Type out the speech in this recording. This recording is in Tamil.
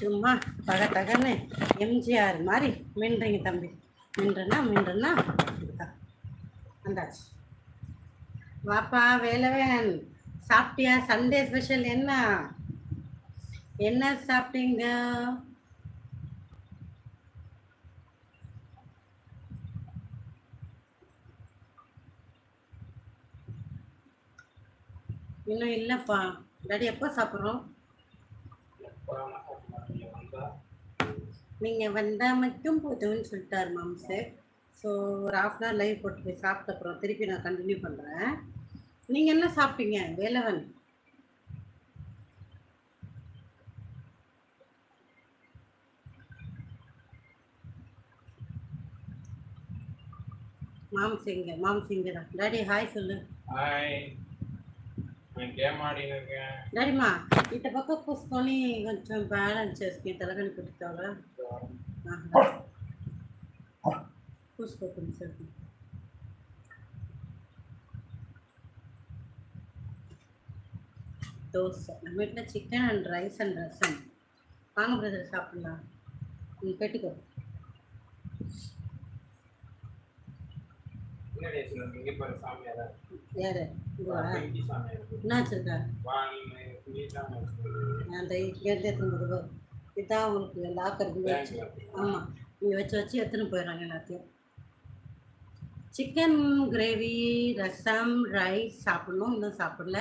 சும்மா தக தகன்னு எம்ஜிஆர் மாதிரி மின்றீங்க தம்பி. மின்றுனா மின்றுனா வந்தாச்சு. வாப்பா வேலவன் சாப்பிட்டியா? சண்டே ஸ்பெஷல் என்ன? என்ன சாப்பிட்டீங்க? இன்னும் இல்லைப்பா. டாடி எப்போ சாப்பிட்றோம்? நீங்கள் வந்தால் மட்டும் போதும்னு சொல்லிட்டாரு சார் ஸோ ஒரு ஆஃப் அன் ஹவர் லைவ் போட்டு போய் சாப்பிட்ட அப்புறம் திருப்பி நான் கண்டினியூ பண்ணுறேன் நீங்கள் என்ன சாப்பிட்டீங்க? வேலவன் மாம்சிங்க மாம்சிங்க தான். டாடி ஹாய் சொல்லு. ஹாய் నేను గేమ్ ఆడినగా డాడీమా ఇట పక్క కూసుకొని కొంచెం బ్యాలెన్స్ చేసుకుని తలగని పెట్టుతావా కూసుకో కొంచెం தோசை நம்ம வீட்டில் chicken and rice and rasam வாங்க பிரதர் சாப்பிடலாம் நீ பெட்டிக்கோ சாமி நான் அந்த கேட்டு எடுத்துன்னு போது இதுதான் உங்களுக்கு லாக்கர் வச்சு. ஆமாம் இங்கே வச்சு வச்சு எடுத்துன்னு போயிடுறாங்க எல்லாத்தையும். சிக்கன் கிரேவி ரசம் ரைஸ் சாப்பிடணும். இன்னும் சாப்பிடல.